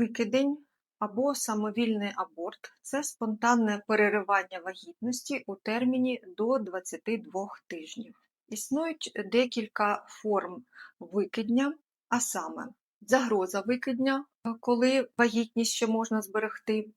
Викидень або самовільний аборт це спонтанне переривання вагітності у терміні до 22 тижнів. Існують декілька форм викидня, а саме загроза викидня, коли вагітність ще можна зберегти,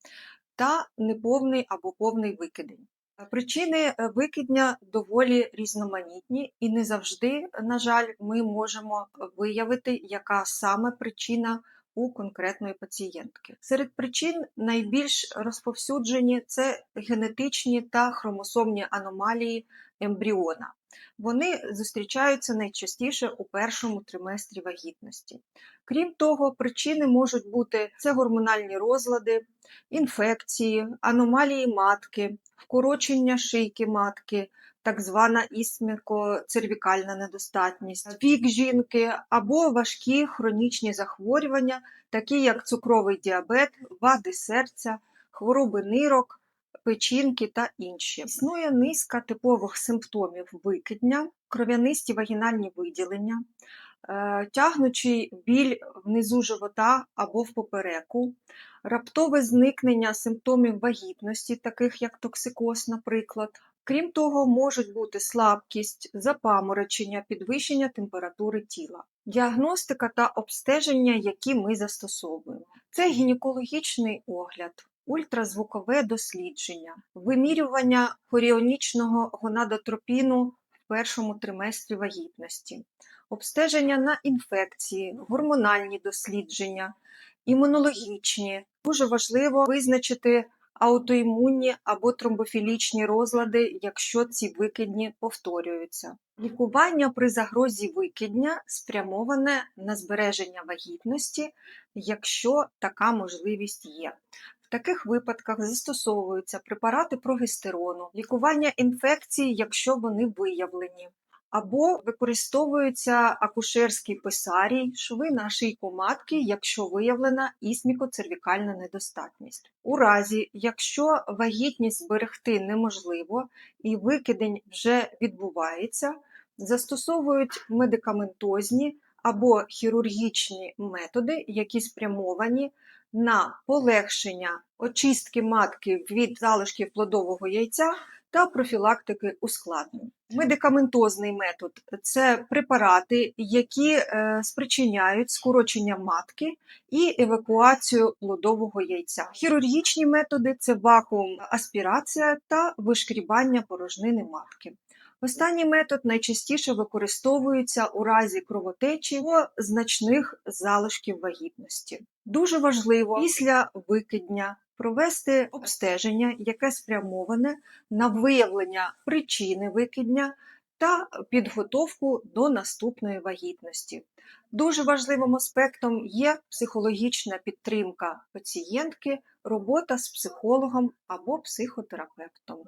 та неповний або повний викидень. Причини е, викидня доволі різноманітні, і не завжди, на жаль, ми можемо виявити, яка саме причина у конкретної пацієнтки. Серед причин найбільш розповсюджені це генетичні та хромосомні аномалії ембріона. Вони зустрічаються найчастіше у першому триместрі вагітності. Крім того, причини можуть бути це гормональні розлади, інфекції, аномалії матки, вкорочення шийки матки, так звана ісміко-цервікальна недостатність, вік жінки або важкі хронічні захворювання, такі як цукровий діабет, вади серця, хвороби нирок, печінки та інші. Існує низка типових симптомів викидня, кров'янисті вагінальні виділення, тягнучий біль внизу живота або в попереку, раптове зникнення симптомів вагітності, таких як токсикоз, наприклад. Крім того, можуть бути слабкість, запаморочення, підвищення температури тіла. Діагностика та обстеження, які ми застосовуємо. Це гінекологічний огляд, ультразвукове дослідження, вимірювання хоріонічного гонадотропіну в першому триместрі вагітності, обстеження на інфекції, гормональні дослідження, імунологічні. Дуже важливо визначити аутоімунні або тромбофілічні розлади, якщо ці викидні повторюються. Лікування при загрозі викидня спрямоване на збереження вагітності, якщо така можливість є. В таких випадках застосовуються препарати прогестерону, лікування інфекцій, якщо вони виявлені, або використовуються акушерський писарій, шви на шийку матки, якщо виявлена ісміко-цервікальна недостатність. У разі, якщо вагітність зберегти неможливо і викидень вже відбувається, застосовують медикаментозні або хірургічні методи, які спрямовані на полегшення очистки матки від залишків плодового яйця та профілактики ускладнень. Медикаментозний метод це препарати, які е, спричиняють скорочення матки і евакуацію плодового яйця. Хірургічні методи це вакуум аспірація та вишкрібання порожнини матки. Останній метод найчастіше використовується у разі кровотечі або значних залишків вагітності. Дуже важливо після викидня провести обстеження, яке спрямоване на виявлення причини викидня та підготовку до наступної вагітності. Дуже важливим аспектом є психологічна підтримка пацієнтки, робота з психологом або психотерапевтом.